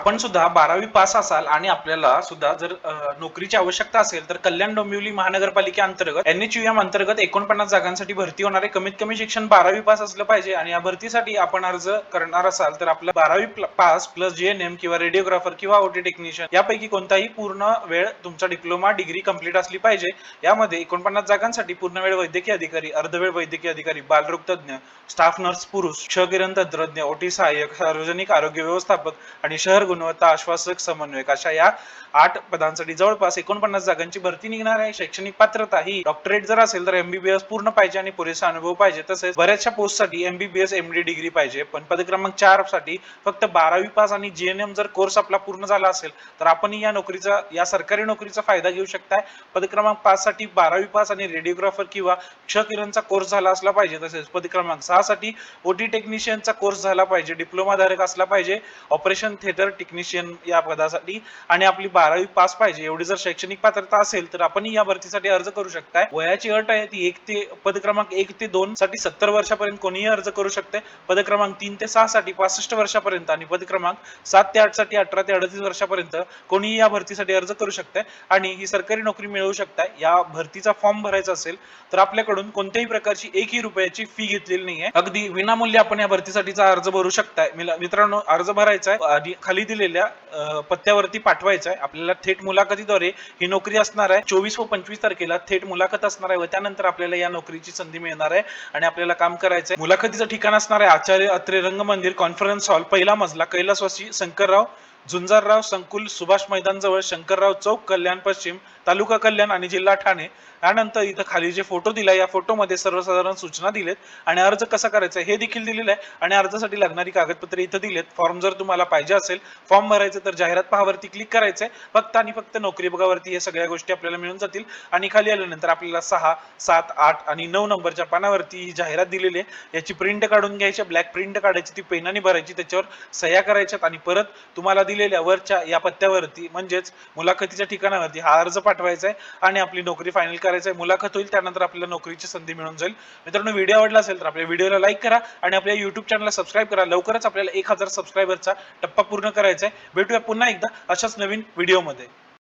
आपण सुद्धा बारावी पास असाल आणि आपल्याला सुद्धा जर नोकरीची आवश्यकता असेल तर कल्याण डोंबिवली महानगरपालिकेअंतर्गत अंतर्गत एच यू अंतर्गत एकोणपन्नास जागांसाठी भरती होणारे कमीत कमी शिक्षण बारावी पास असलं पाहिजे आणि या भरतीसाठी आपण अर्ज करणार असाल तर आपला बारावी पास प्लस जीएनएम किंवा रेडिओग्राफर किंवा ओटी टेक्निशियन यापैकी कोणताही पूर्ण वेळ तुमचा डिप्लोमा डिग्री कंप्लीट असली पाहिजे. यामध्ये एकोणपन्नास जागांसाठी पूर्ण वेळ वैद्यकीय अधिकारी अर्धवेळ वैद्यकीय अधिकारी बालरोग तज्ञ स्टाफ नर्स पुरुष क्षकिरण तंत्रज्ञ ओटी सहाय्यक सार्वजनिक आरोग्य व्यवस्थापक आणि शहर गुणवत्ता आश्वासक समन्वयक. अशा या आठ पदांसाठी जवळपास एकोणपन्नास जागांची भरती निघणार आहे. शैक्षणिक पात्रता ही डॉक्टरेट जर असेल तर एमबीबीएस पूर्ण पाहिजे आणि पुरेसा अनुभव पाहिजे. तसेच बऱ्याचशा पोस्टसाठी एमबीबीएस एमडी डिग्री पाहिजे. पण पद क्रमांक चारसाठी फक्त बारावी पास आणि जीएनएम जर कोर्स आपला पूर्ण झाला असेल तर आपण या नोकरीचा या सरकारी नोकरीचा फायदा घेऊ शकताय. पद क्रमांक पाच साठी बारावी पास आणि रेडिओग्राफर किंवा क्षकिरणचा कोर्स झाला असला पाहिजे. तसेच पद क्रमांक सहा साठी ओटी टेक्निशियनचा कोर्स झाला पाहिजे. डिप्लोमा धारक असला पाहिजे. ऑपरेशन थिएटर टेक्निशियन या पदासाठी आणि आपली बारावी पास पाहिजे. एवढी जर शैक्षणिक पात्रता असेल तर आपण या भरतीसाठी अर्ज करू शकताय. वयाची अट आहे ती एक ते पद क्रमांक एक ते दोन साठी सत्तर वर्षापर्यंत कोणीही अर्ज करू शकते पद क्रमांक तीन ते सहा साठी पासष्ट वर्षापर्यंत आणि पद क्रमांक सात ते आठसाठी अठरा ते अडतीस वर्षापर्यंत कोणीही या भरतीसाठी अर्ज करू शकताय. आणि ही सरकारी नोकरी मिळवू शकताय. या भरतीचा फॉर्म भरायचा असेल तर आपल्याकडून कोणत्याही प्रकारची एकही रुपयाची फी घेतलेली नाहीये. अगदी विनामूल्य आपण या भरतीसाठीचा अर्ज भरू शकताय. मित्रांनो अर्ज भरायचा आहे. आणि खाली दिलेल्या पत्त्यावरती पाठवायचा आहे आपल्याला थेट मुलाखतीद्वारे ही नोकरी असणार आहे. चोवीस व पंचवीस तारखेला थेट मुलाखत असणार आहे व त्यानंतर आपल्याला या नोकरीची संधी मिळणार आहे आणि आपल्याला काम करायचं आहे मुलाखतीचं ठिकाण असणार आहे. आचार्य अत्रे रंगमंदिर कॉन्फरन्स हॉल पहिला मजला कैलासवासी शंकरराव झुंजारराव संकुल सुभाष मैदानजवळ शंकरराव चौक कल्याण पश्चिम तालुका कल्याण आणि जिल्हा ठाणे. त्यानंतर इथं खाली जे फोटो दिला या फोटोमध्ये सर्वसाधारण सूचना दिलेत आणि अर्ज कसा करायचा हे देखील दिलेलं आहे. आणि अर्जासाठी लागणारी कागदपत्रे इथं दिलेत. फॉर्म जर तुम्हाला पाहिजे असेल फॉर्म भरायचं तर जाहिरात पहावरती क्लिक करायचंय. फक्त आणि फक्त नोकरी बघावरती या सगळ्या गोष्टी आपल्याला मिळून जातील. आणि खाली आल्यानंतर आपल्याला सहा सात आठ आणि नऊ नंबरच्या पानावरती ही जाहिरात दिलेली आहे. याची प्रिंट काढून घ्यायची ब्लॅक प्रिंट काढायची ती पेनाने भरायची त्याच्यावर सह्या करायच्यात आणि परत तुम्हाला दिलेल्या वरच्या या पत्त्यावरती म्हणजेच मुलाखतीच्या ठिकाणावरती हा अर्ज पाठवायचा आहे आणि आपली नोकरी फायनल करायचं आहे मुलाखत होईल त्यानंतर आपल्याला नोकरीची संधी मिळून जाईल. मित्रांनो व्हिडिओ आवडला असेल तर आपल्या व्हिडिओला लाईक करा आणि आपल्या युट्यूब चॅनलला सबस्क्राईब करा. लवकरच आपल्याला एक हजार सबस्क्रायबरचा टप्पा पूर्ण करायचा आहे भेटूया पुन्हा एकदा अशाच नवीन व्हिडिओमध्ये